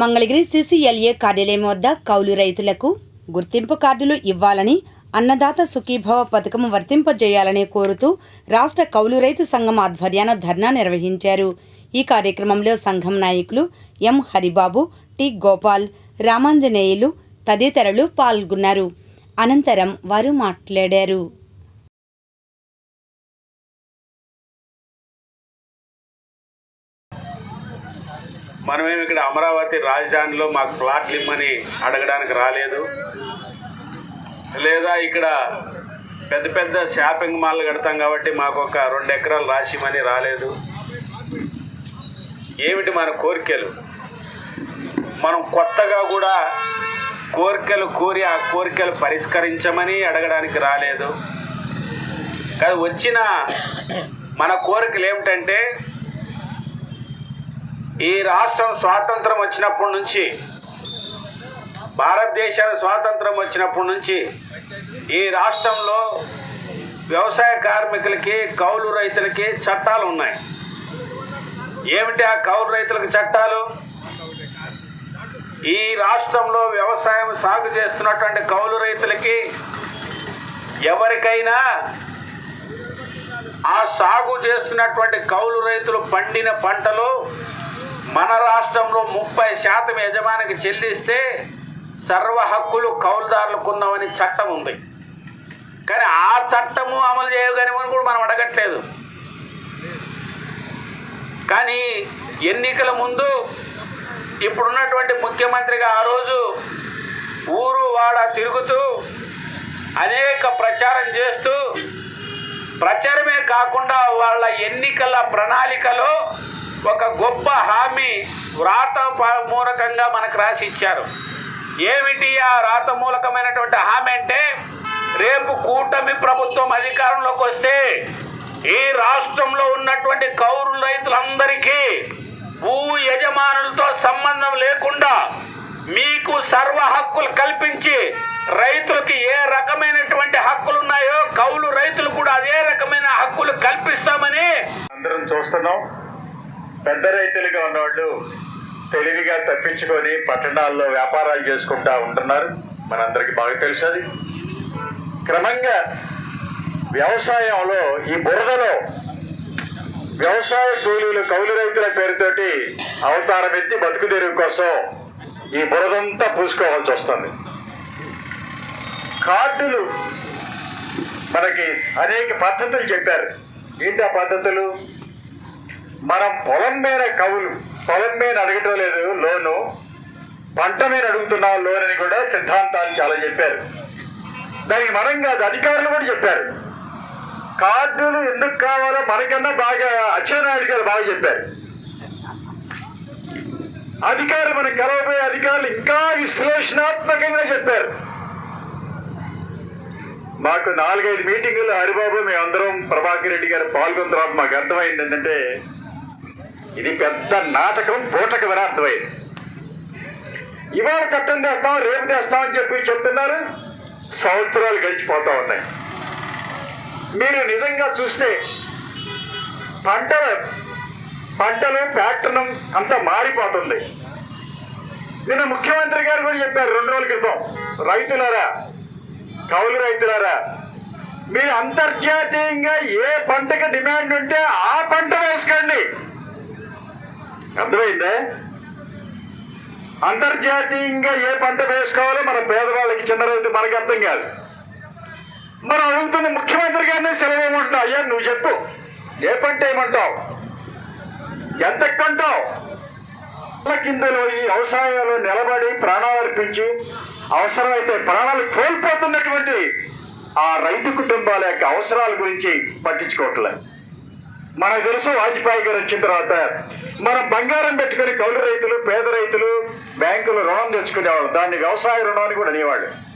Mangalagiri CCLA కార్యాలయం వద్ద కౌలు రైతులకు గుర్తింపు కార్డులు ఇవ్వాలని అన్నదాత సుఖీభవ పథకం వర్తింపజేయాలని కోరుతూ రాష్ట్ర కౌలు రైతు సంఘం ఆధ్వర్యాన ధర్నా నిర్వహించారు. ఈ కార్యక్రమంలో సంఘం నాయకులు ఎం. హరిబాబు టి. గోపాల్ రామాంజనేయులు తదితరులు పాల్గొన్నారు. అనంతరం వారు మాట్లాడారు. మనమేమి ఇక్కడ అమరావతి రాజధానిలో మాకు ప్లాట్లు ఇమ్మని అడగడానికి రాలేదు. లేదా ఇక్కడ పెద్ద పెద్ద షాపింగ్ మాల్ కడతాం కాబట్టి మాకు ఒక రెండు ఎకరాలు రాసిమని రాలేదు. ఏమిటి మన కోరికలు? మనం కొత్తగా కూడా కోరికలు కోరి ఆ కోరికలు పరిష్కరించమని అడగడానికి రాలేదు. కాదు వచ్చిన మన కోరికలు ఏమిటంటే ఈ రాష్ట్రం స్వాతంత్రం వచ్చినప్పటి నుంచి భారతదేశానికి స్వాతంత్రం వచ్చినప్పటి నుంచి ఈ రాష్ట్రంలో వ్యవసాయ కార్మికులకి కౌలు రైతులకి చట్టాలు ఉన్నాయి. ఏమిటి ఆ కౌలు రైతులకు చట్టాలు? ఈ రాష్ట్రంలో వ్యవసాయం సాగు చేస్తున్నటువంటి కౌలు రైతులకి ఎవరికైనా ఆ సాగు చేస్తున్నటువంటి కౌలు రైతులు పండిన పంటలు మన రాష్ట్రంలో ముప్పై శాతం యజమానికి చెల్లిస్తే సర్వ హక్కులు కౌలుదారులకు ఉన్నామని చట్టం ఉంది. కానీ ఆ చట్టము అమలు చేయగలమని కూడా మనం అడగట్లేదు. కానీ ఎన్నికల ముందు ఇప్పుడున్నటువంటి ముఖ్యమంత్రిగా ఆ రోజు ఊరు వాడ తిరుగుతూ అనేక ప్రచారం చేస్తూ ప్రచారమే కాకుండా వాళ్ళ ఎన్నికల ప్రణాళికలో ఒక గొప్ప హామీ వ్రాత మూలకంగా మనకు రాసి ఇచ్చారు. ఏమిటి ఆ రాత మూలకమైనటువంటి హామీ అంటే రేపు కూటమి ప్రభుత్వం అధికారంలోకి వస్తే ఈ రాష్ట్రంలో ఉన్నటువంటి కౌరు రైతులందరికీ భూ యజమానులతో సంబంధం లేకుండా మీకు సర్వ హక్కులు కల్పించి రైతులకు ఏ రకమైనటువంటి హక్కులు ఉన్నాయో కౌలు రైతులు కూడా అదే రకమైన హక్కులు కల్పిస్తామని అందరం చూస్తున్నాం. పెద్ద రైతులుగా ఉన్నవాళ్ళు తెలివిగా తప్పించుకొని పట్టణాల్లో వ్యాపారాలు చేసుకుంటా ఉంటున్నారు. మనందరికీ బాగా తెలుసు అది క్రమంగా వ్యవసాయంలో ఈ బురదలో వ్యవసాయ కూలీలు కౌలు రైతుల పేరుతోటి అవతారం ఎత్తి బతుకు తెరువు కోసం ఈ బురదంతా పూసుకోవాల్సి వస్తుంది. కార్డులు మనకి అనేక పద్ధతులు చెప్పారు. ఏంటి ఆ పద్ధతులు? మనం పొలం మీద కవులు పొలం మీద అడగటం లేదు లోను పంట మీద అడుగుతున్నాం లోన్ అని కూడా సిద్ధాంతాలు చాలా చెప్పారు. దానికి మనం కాదు అధికారులు కూడా చెప్పారు. కార్డులు ఎందుకు కావాలో మనకన్నా బాగా అచ్చెన్నాయుడు గారు బాగా చెప్పారు. అధికారులు మనకు కలవబోయే అధికారులు ఇంకా విశ్లేషణాత్మకంగా చెప్పారు. మాకు నాలుగైదు మీటింగులు హరిబాబు మేమందరం ప్రభాకర్ రెడ్డి గారు పాల్గొన్న తర్వాత మాకు అర్థమైంది ఏంటంటే ఇది పెద్ద నాటకం పూటక విరార్థమైంది ఇవాళ చట్టం తెస్తాం రేపు తెస్తాం అని చెప్పి చెప్తున్నారు. సంవత్సరాలు గడిచిపోతా ఉన్నాయి. మీరు నిజంగా చూస్తే పంటల పంటలు ప్యాటర్న్ అంతా మారిపోతుంది. నిన్న ముఖ్యమంత్రి గారు కూడా చెప్పారు రెండు రోజుల క్రితం రైతులారా కౌలు రైతులారా మీరు అంతర్జాతీయంగా ఏ పంటకు డిమాండ్ ఉంటే ఆ పంట వేసుకోండి. అర్థమైందా? అంతర్జాతీయంగా ఏ పంట వేసుకోవాలో మన పేదవాళ్ళకి చిన్న రైతు మనకి అర్థం కాదు. మనం అడుగుతున్న ముఖ్యమంత్రి గారిని సెలవు ఏమంటావు అయ్యా నువ్వు చెప్పు. ఏ పంట ఏమంటావు ఎంత కొంటావు కిందలో ఈ వ్యవసాయంలో నిలబడి ప్రాణాలు అర్పించి అవసరమైతే ప్రాణాలు కోల్పోతున్నటువంటి ఆ రైతు కుటుంబాల యొక్క అవసరాల గురించి పట్టించుకోవట్లేదు. మనకు తెలుసు వాజ్పేయి గారు వచ్చిన తర్వాత మనం బంగారం పెట్టుకుని కౌలు రైతులు పేద రైతులు బ్యాంకులు రుణం తెచ్చుకునేవాళ్ళు. దాన్ని వ్యవసాయ రుణం అని కూడా అనేవాళ్ళు.